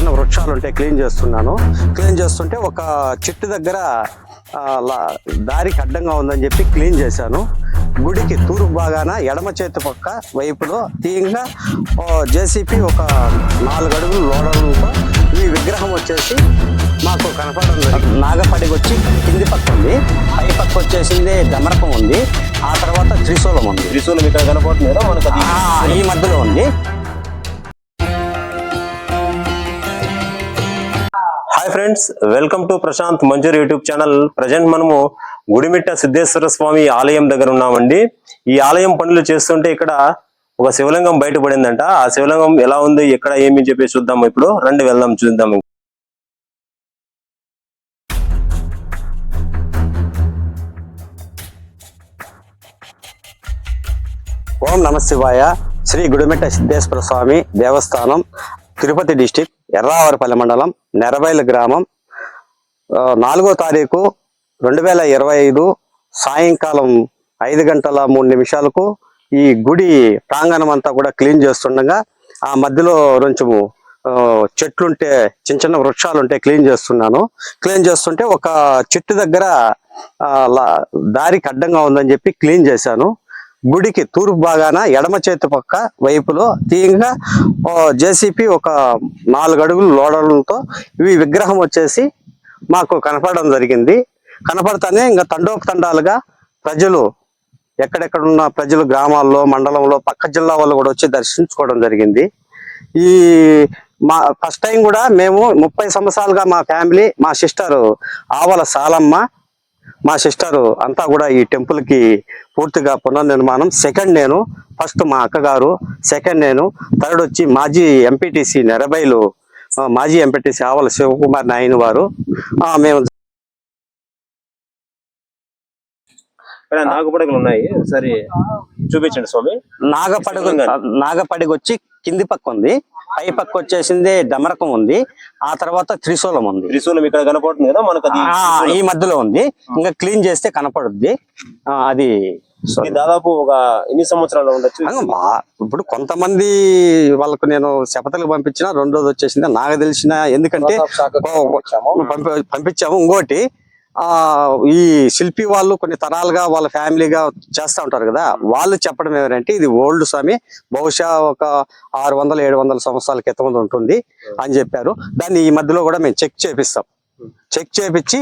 చిన్న వృక్షాలు ఉంటే క్లీన్ చేస్తున్నాను. క్లీన్ చేస్తుంటే ఒక చెట్టు దగ్గర దారికి అడ్డంగా ఉందని చెప్పి క్లీన్ చేశాను. గుడికి తూర్పు భాగాన ఎడమ చేతి పక్క వైపులో తీయంగా జేసీపీ ఒక నాలుగు అడుగులు లోడడంతో ఈ విగ్రహం వచ్చేసి మాకు కనపడడం జరిగింది. నాగపడికి వచ్చి కింది పక్క ఉంది. పై పక్క వచ్చేసింది దమరకం ఉంది. ఆ తర్వాత త్రిశూలం ఉంది. త్రిశూలం ఇక్కడ కనపడుతుంది? మనకు ఈ మధ్యలో ఉంది. Hi friends welcome to Prashant Manjoor YouTube channel present మనము గుడిమిట్ట సిద్ధేశ్వర స్వామి ఆలయం దగ్గర ఉన్నామండి. ఈ ఆలయం పనులు చేస్తుంటే ఇక్కడ ఒక శివలింగం బయటపడిందంట. ఆ శివలింగం ఎలా ఉంది ఎక్కడ ఏమి చెప్పి చూద్దాం ఇప్పుడు. రండి వెళ్దాం చూద్దాం ఓం నమ శివాయ. శ్రీ గుడిమిట్ట సిద్ధేశ్వర స్వామి దేవస్థానం. తిరుపతి డిస్టిక్ ఎర్రావరపల్లి మండలం నెరవేల గ్రామం. నాలుగో తారీఖు రెండు వేల ఇరవై ఐదు సాయంకాలం ఐదు గంటల మూడు నిమిషాలకు ఈ గుడి ప్రాంగణం అంతా కూడా క్లీన్ చేస్తుండగా ఆ మధ్యలో కొంచెము చెట్లుంటే చిన్న చిన్న వృక్షాలు ఉంటే క్లీన్ చేస్తున్నాను. క్లీన్ చేస్తుంటే ఒక చెట్టు దగ్గర లా- దారికి అడ్డంగా ఉందని చెప్పి క్లీన్ చేశాను. గుడికి తూర్పు భాగాన ఎడమ చేతి పక్క వైపులో తీయంగా జేసీపీ ఒక నాలుగు అడుగులు లోడలతో ఇవి విగ్రహం వచ్చేసి మాకు కనపడడం జరిగింది. కనపడతానే ఇంకా తండోపతండాలుగా ప్రజలు ఎక్కడెక్కడున్న ప్రజలు గ్రామాల్లో మండలంలో పక్క జిల్లా వాళ్ళు కూడా వచ్చి దర్శించుకోవడం జరిగింది. ఈ మా ఫస్ట్ టైం కూడా మేము ముప్పై సంవత్సరాలుగా మా ఫ్యామిలీ మా సిస్టరు ఆవల సాలమ్మ మా సిస్టర్ అంతా కూడా ఈ టెంపుల్కి పూర్తిగా పునర్నిర్మాణం. సెకండ్ నేను ఫస్ట్ మా అక్కగారు. సెకండ్ నేను థర్డ్ వచ్చి మాజీ ఎంపీటీసీ నెరబైలు మాజీ ఎంపీటీసీ ఆవల శివకుమార్ నాయన వారు. ఆ, మేము నాగుపడగలు ఉన్నాయి. సరే చూపించండి స్వామి. నాగపడగ నాగపడిగ వచ్చి కింది పక్క ఉంది. పై పక్క వచ్చేసింది డమరకం ఉంది. ఆ తర్వాత త్రిశూలం ఉంది. త్రిశూలం ఇక్కడ కనపడుతుంది కదా? మనకు ఈ మధ్యలో ఉంది. ఇంకా క్లీన్ చేస్తే కనపడుద్ది. అది దాదాపు ఒక ఎన్ని సంవత్సరాలు ఉండొచ్చు? ఇప్పుడు కొంతమంది వాళ్ళకు నేను శపథలు పంపించిన రెండోది వచ్చేసింది. నాకు తెలిసిన ఎందుకంటే పంపించాము. ఇంకోటి ఈ శిల్పి వాళ్ళు కొన్ని తరాలుగా వాళ్ళ ఫ్యామిలీగా చేస్తూ ఉంటారు కదా వాళ్ళు చెప్పడం ఏమంటే ఇది ఓల్డ్ స్వామి బహుశా ఒక ఆరు వందల ఏడు వందల సంవత్సరాల క్రితం ఉంటుంది అని చెప్పారు. దాన్ని ఈ మధ్యలో కూడా మేము చెక్ చేపిస్తాం. చెక్ చేపించి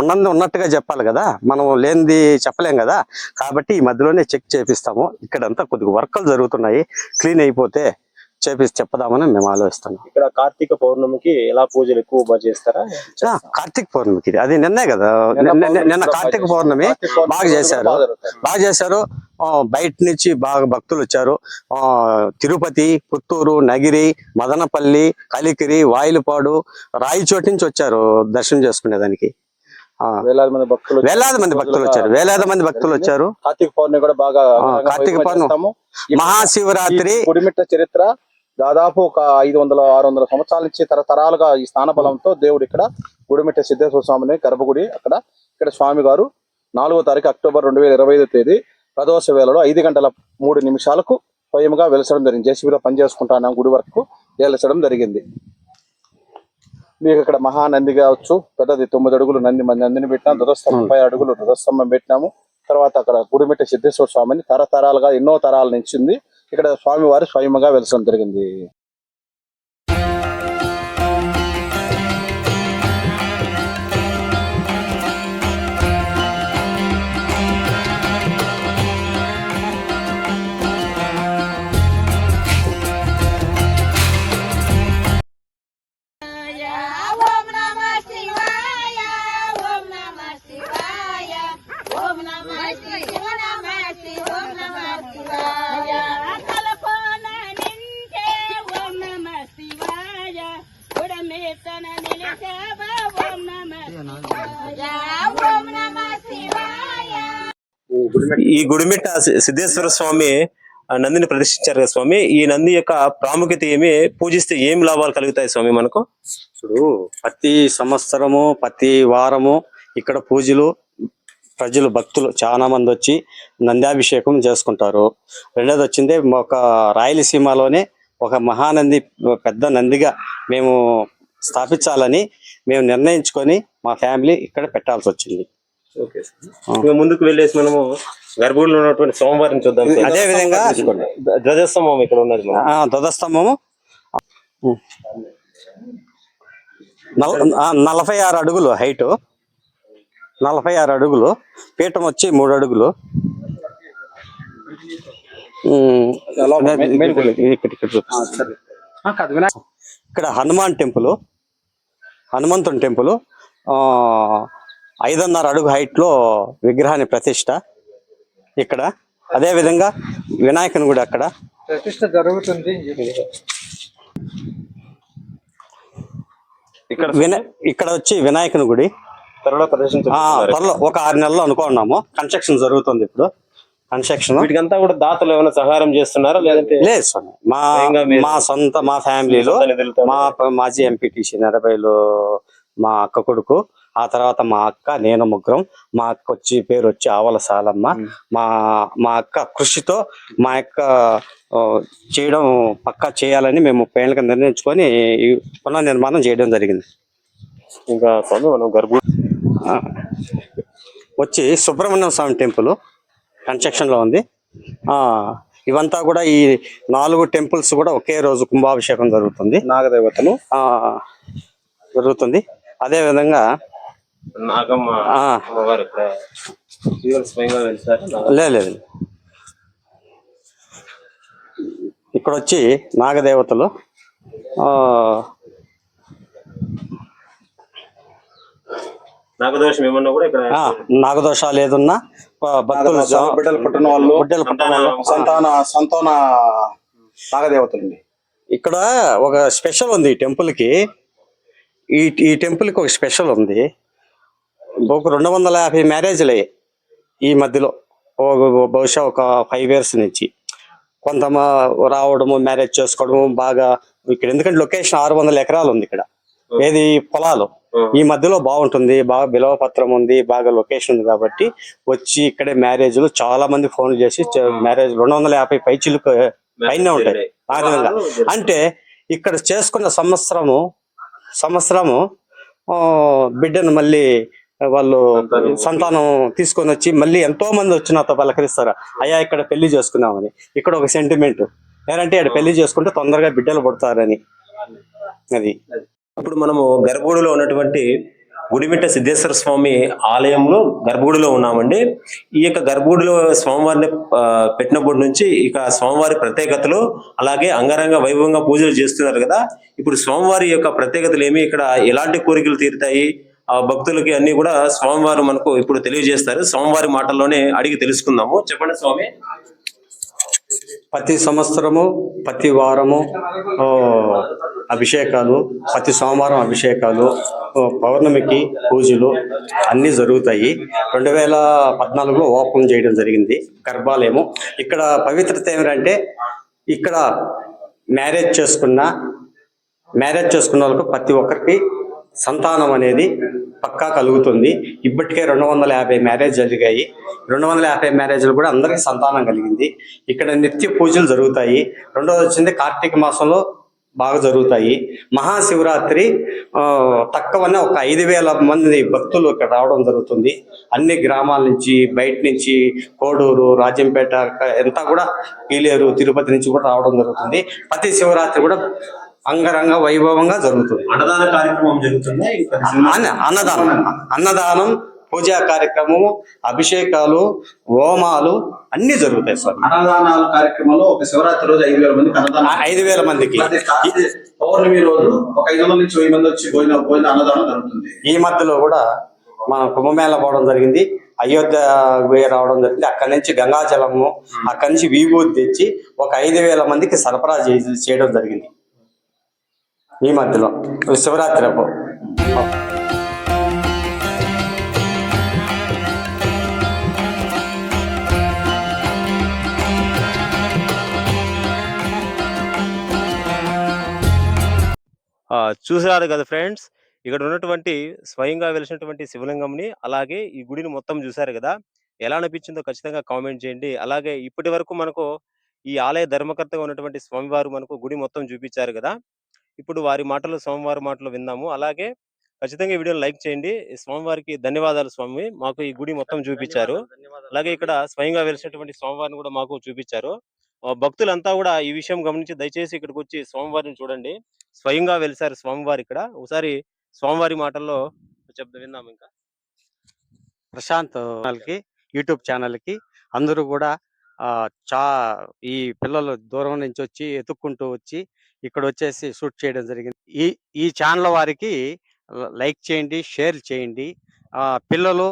ఉన్నది ఉన్నట్టుగా చెప్పాలి కదా మనం లేనిది చెప్పలేం కదా కాబట్టి ఈ మధ్యలోనే చెక్ చేపిస్తాము. ఇక్కడంతా కొద్దిగా వర్కలు జరుగుతున్నాయి క్లీన్ అయిపోతే చేపిసి చెప్పదామని మేము ఆలోచిస్తాము ఇక్కడ కార్తీక పౌర్ణమికి ఎలా పూజలు ఎక్కువ చేస్తారా? కార్తీక పౌర్ణమికి ఇది. అది నిన్నే కదా. నిన్న- కార్తీక పౌర్ణమి బాగా చేశారు. బాగా చేశారు. బయట నుంచి బాగా భక్తులు వచ్చారు. ఆ తిరుపతి పుత్తూరు నగిరి మదనపల్లి కలికిరి వాయిలపాడు రాయిచోటి నుంచి వచ్చారు దర్శనం చేసుకునేదానికి. ఆ, వేలాది మంది భక్తులు వేలాది మంది భక్తులు వచ్చారు. వేలాది మంది భక్తులు వచ్చారు. కార్తీక పౌర్ణమి కూడా బాగా కార్తీక పౌర్ణమి. మహాశివరాత్రి చరిత్ర దాదాపు ఒక ఐదు వందల ఆరు వందల సంవత్సరాల నుంచి తరతరాలుగా ఈ స్థాన బలంతో దేవుడు ఇక్కడ గుడిమిట్ట సిద్ధేశ్వర స్వామిని గర్భగుడి అక్కడ ఇక్కడ స్వామి గారు నాలుగో తారీఖు అక్టోబర్ రెండు వేల ఇరవై ఐదో తేదీ ప్రదోష వేళలో ఐదు గంటల మూడు నిమిషాలకు స్వయంగా వెలసడం జరిగింది. జేసీబీలో పనిచేసుకుంటాను గుడి వరకు వెలసడం జరిగింది. మీకు ఇక్కడ మహానంది కావచ్చు పెద్దది తొమ్మిది అడుగులు నంది నందిని పెట్టినాం ధ్వజస్తంభం ముప్పై అడుగులు ధ్వజస్తంభం పెట్టినాము. తర్వాత అక్కడ గుడిమెట్ట సిద్ధేశ్వర స్వామిని తరతరాలుగా ఎన్నో తరాల నుంచి ఉంది. ఇక్కడ స్వామి వారు స్వయంగా వెలసడం జరిగింది. ఈ గుడిమిట్ట సిద్ధేశ్వర స్వామి ఆ నందిని ప్రదర్శించారు కదా స్వామి. ఈ నంది యొక్క ప్రాముఖ్యత ఏమి? పూజిస్తే ఏం లాభాలు కలుగుతాయి స్వామి మనకు? ఇప్పుడు ప్రతి సంవత్సరము ప్రతి వారము ఇక్కడ పూజలు ప్రజలు భక్తులు చాలా మంది వచ్చి నంద్యాభిషేకం చేసుకుంటారు. రెండోది వచ్చింది ఒక రాయలసీమలోనే ఒక మహానంది పెద్ద నందిగా మేము స్థాపించాలని మేము నిర్ణయించుకొని మా ఫ్యామిలీ ఇక్కడ పెట్టాల్సి వచ్చింది. ముందుకు వెళ్ళేసి మనము గర్భగుడిలో ఉన్నటువంటి సోమవారం చూద్దాం. అదే విధంగా ధ్వ- ధ్వజస్తంభం ఇక్కడ ఉన్నది ధ్వజస్తంభము. నల- ఆ, నలభై ఆరు అడుగులు హైట్ నలభై ఆరు అడుగులు. పీఠం వచ్చి మూడు అడుగులు. ఇక్కడ హనుమాన్ టెంపుల్. హనుమంతుని టెంపుల్. ఆ, ఐదున్నర అడుగు హైట్లో విగ్రహాన్ని ప్రతిష్ట ఇక్కడ. అదే విధంగా వినాయకుని గుడి అక్కడ. ప్రతిష్ట జరుగుతుంది ఇక్కడ విన ఇక్కడ వచ్చి వినాయకుని గుడి. త్వరలో ఒక ఆరు నెలలు అనుకున్నాము కన్స్ట్రక్షన్ జరుగుతుంది ఇప్పుడు. కన్స్ట్రక్షన్. వీటికంతా కూడా దాతలు ఏమైనా సహాయం చేస్తున్నారా? లేదంటే లేదు స్వామి. మా మా సొంత మా ఫ్యామిలీలో మా మాజీ ఎంపీటీసీ నలభైలో మా అక్క కొడుకు ఆ తర్వాత మా అక్క నేను ముగ్గురం మా అక్క వచ్చి పేరు వచ్చి ఆవల సాలమ్మ. మా మా అక్క కృషితో మా యొక్క చేయడం పక్కా చేయాలని మేము ముప్పై ఏళ్ళకి నిర్ణయించుకొని పునర్నిర్మాణం చేయడం జరిగింది. ఇంకా స్వామి మనం గర్భగుడి ఆ, వచ్చి సుబ్రహ్మణ్యం స్వామి టెంపుల్. కన్స్ట్రక్షన్లో ఉంది. ఆ ఇవంతా కూడా ఈ నాలుగు టెంపుల్స్ కూడా ఒకే రోజు కుంభాభిషేకం జరుగుతుంది. నాగదేవతలు. ఆ జరుగుతుంది. అదే విధంగా లేదు ఇక్కడ వచ్చి నాగదేవతలు ఆ నాగదోషం ఏమన్నా కూడా ఇక్కడ ఆ, నాగదోషాలు ఏదున్నా భక్తులు బిడ్డలు పుట్టిన వాళ్ళు బిడ్డలు. సంతాన సంతాన నాగదేవతలండి ఇక్కడ ఒక స్పెషల్ ఉంది ఈ టెంపుల్కి. ఈ ఈ టెంపుల్కి ఒక స్పెషల్ ఉంది. ఒక రెండు వందల యాభై మ్యారేజ్లు ఈ మధ్యలో. బహుశా ఒక ఫైవ్ ఇయర్స్ నుంచి. కొంత రావడము మ్యారేజ్ చేసుకోవడము బాగా ఇక్కడ. ఎందుకంటే లొకేషన్ ఆరు వందల ఎకరాలు ఉంది ఇక్కడ. ఏది? పొలాలు. ఈ మధ్యలో బాగుంటుంది బాగా బిలవ పత్రం ఉంది బాగా లొకేషన్ ఉంది కాబట్టి వచ్చి ఇక్కడే మ్యారేజ్లు చాలా మంది ఫోన్లు చేసి మ్యారేజ్ రెండు వందల యాభై పైచిలు పైన ఉంటాయి. ఆ విధంగా. అంటే ఇక్కడ చేసుకున్న సంవత్సరము సంవత్సరము ఆ, బిడ్డను మళ్ళీ వాళ్ళు సంతానం తీసుకొని వచ్చి మళ్ళీ ఎంతో మంది వచ్చి నాతో పలకరిస్తారు? అయ్యా ఇక్కడ పెళ్ళి చేసుకున్నామని ఇక్కడ ఒక సెంటిమెంట్ ఏంటంటే ఇక్కడ పెళ్ళి చేసుకుంటే తొందరగా బిడ్డలు పుడతారని. అది. ఇప్పుడు మనము గర్భగుడిలో ఉన్నటువంటి గుడిమిట్ట సిద్ధేశ్వర స్వామి ఆలయంలో గర్భగుడిలో ఉన్నామండి. ఈ యొక్క గర్భగుడిలో స్వామివారిని పెట్టినప్పటి నుంచి ఇక స్వామివారి ప్రత్యేకతలు అలాగే అంగరంగ వైభవంగా పూజలు చేస్తున్నారు కదా. ఇప్పుడు స్వామివారి యొక్క ప్రత్యేకతలు ఏమి? ఇక్కడ ఎలాంటి కోరికలు తీరుతాయి? ఆ భక్తులకి అన్ని కూడా స్వామివారు మనకు ఇప్పుడు తెలియజేస్తారు. స్వామివారి మాటల్లోనే అడిగి తెలుసుకుందాము. చెప్పండి స్వామి. ప్రతి సంవత్సరము ప్రతి వారము అభిషేకాలు ప్రతి సోమవారం అభిషేకాలు పౌర్ణమికి పూజలు అన్నీ జరుగుతాయి. రెండు వేల పద్నాలుగులో ఓపెన్ చేయడం జరిగింది గర్భాలయము. ఇక్కడ పవిత్రత ఏమిటంటే ఇక్కడ మ్యారేజ్ చేసుకున్న మ్యారేజ్ చేసుకున్న వాళ్ళకు ప్రతి ఒక్కరికి సంతానం అనేది పక్కా కలుగుతుంది. ఇప్పటికే రెండు వందల యాభై మ్యారేజ్ జరిగాయి. రెండు వందల యాభై మ్యారేజ్లు కూడా అందరికీ సంతానం కలిగింది. ఇక్కడ నిత్య పూజలు జరుగుతాయి. రెండోది వచ్చింది కార్తీక మాసంలో బాగా జరుగుతాయి. మహాశివరాత్రి తక్కువనే ఒక ఐదు వేల మంది భక్తులు ఇక్కడ రావడం జరుగుతుంది. అన్ని గ్రామాల నుంచి బయట నుంచి కోడూరు రాజంపేట ఎంత కూడా పీలేరు తిరుపతి నుంచి కూడా రావడం జరుగుతుంది. ప్రతి శివరాత్రి కూడా అంగరంగ వైభవంగా జరుగుతుంది. అన్నదాన కార్యక్రమం జరుగుతుంది? అన్న అన్నదానం. అన్నదానం పూజా కార్యక్రమము అభిషేకాలు హోమాలు అన్ని జరుగుతాయి స్వామి అన్నదానాల కార్యక్రమంలో ఒక శివరాత్రి రోజు ఐదు వేల మందికి అన్నదానం ఐదు వేల మందికి. పౌర్ణమి రోజు ఒక ఐదు వందల నుంచి వెయ్యి మంది వచ్చి భోజన భోజన అన్నదానం జరుగుతుంది. ఈ మధ్యలో కూడా మన కుంభమేళ పోవడం జరిగింది. అయోధ్య రావడం జరిగింది. అక్కడి నుంచి గంగాజలము అక్కడి నుంచి విభూతి తెచ్చి ఒక ఐదు వేల మందికి సరఫరా చేయడం జరిగింది. ఈ మధ్యలో శివరాత్రి అప్పుడు. చూసారు కదా ఫ్రెండ్స్? ఇక్కడ ఉన్నటువంటి స్వయంగా వెలిసినటువంటి శివలింగంని అలాగే ఈ గుడిని మొత్తం చూసారు కదా? ఎలా అనిపించిందో ఖచ్చితంగా కామెంట్ చేయండి. అలాగే ఇప్పటి వరకు మనకు ఈ ఆలయ ధర్మకర్తగా ఉన్నటువంటి స్వామివారు మనకు గుడి మొత్తం చూపించారు కదా? ఇప్పుడు వారి మాటలు స్వామివారి మాటలు విందాము. అలాగే ఖచ్చితంగా ఈ వీడియోని లైక్ చేయండి. స్వామివారికి ధన్యవాదాలు స్వామి. మాకు ఈ గుడి మొత్తం చూపించారు. అలాగే ఇక్కడ స్వయంగా వెలిసినటువంటి స్వామివారిని కూడా మాకు చూపించారు. భక్తులంతా కూడా ఈ విషయం గమనించి దయచేసి ఇక్కడికి వచ్చి స్వామివారిని చూడండి. స్వయంగా వెలిసారు స్వామివారి ఇక్కడ. ఒకసారి స్వామివారి మాటల్లో చెప్తా విందాం ఇంకా? ప్రశాంత్ ఛానల్కి యూట్యూబ్ ఛానల్కి అందరూ కూడా చా ఈ పిల్లలు దూరం నుంచి వచ్చి ఎత్తుక్కుంటూ వచ్చి ఇక్కడ వచ్చేసి షూట్ చేయడం జరిగింది. ఈ ఈ ఛానల్ వారికి లైక్ చేయండి షేర్ చేయండి. ఆ, పిల్లలు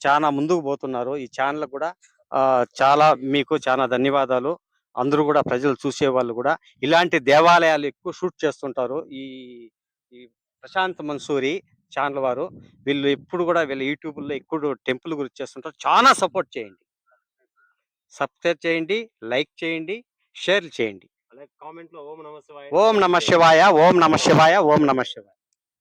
చాలా ముందుకు పోతున్నారు. ఈ ఛానల్ కూడా చాలా మీకు చాలా ధన్యవాదాలు. అందరూ కూడా ప్రజలు చూసే వాళ్ళు కూడా ఇలాంటి దేవాలయాలు ఎక్కువ షూట్ చేస్తుంటారు. ఈ ఈ ప్రశాంత్ మన్సూరి ఛానల్ వారు వీళ్ళు ఎప్పుడు కూడా వీళ్ళ యూట్యూబ్లో ఎక్కువ టెంపుల్ గురించి చేస్తుంటారు. చాలా సపోర్ట్ చేయండి. సబ్స్క్రైబ్ చేయండి లైక్ చేయండి షేర్ చేయండి. అలాగే కామెంట్లో ఓం నమ శివాయ. ఓం నమ శివాయ ఓం నమ శివాయ ఓం నమ శివాయ.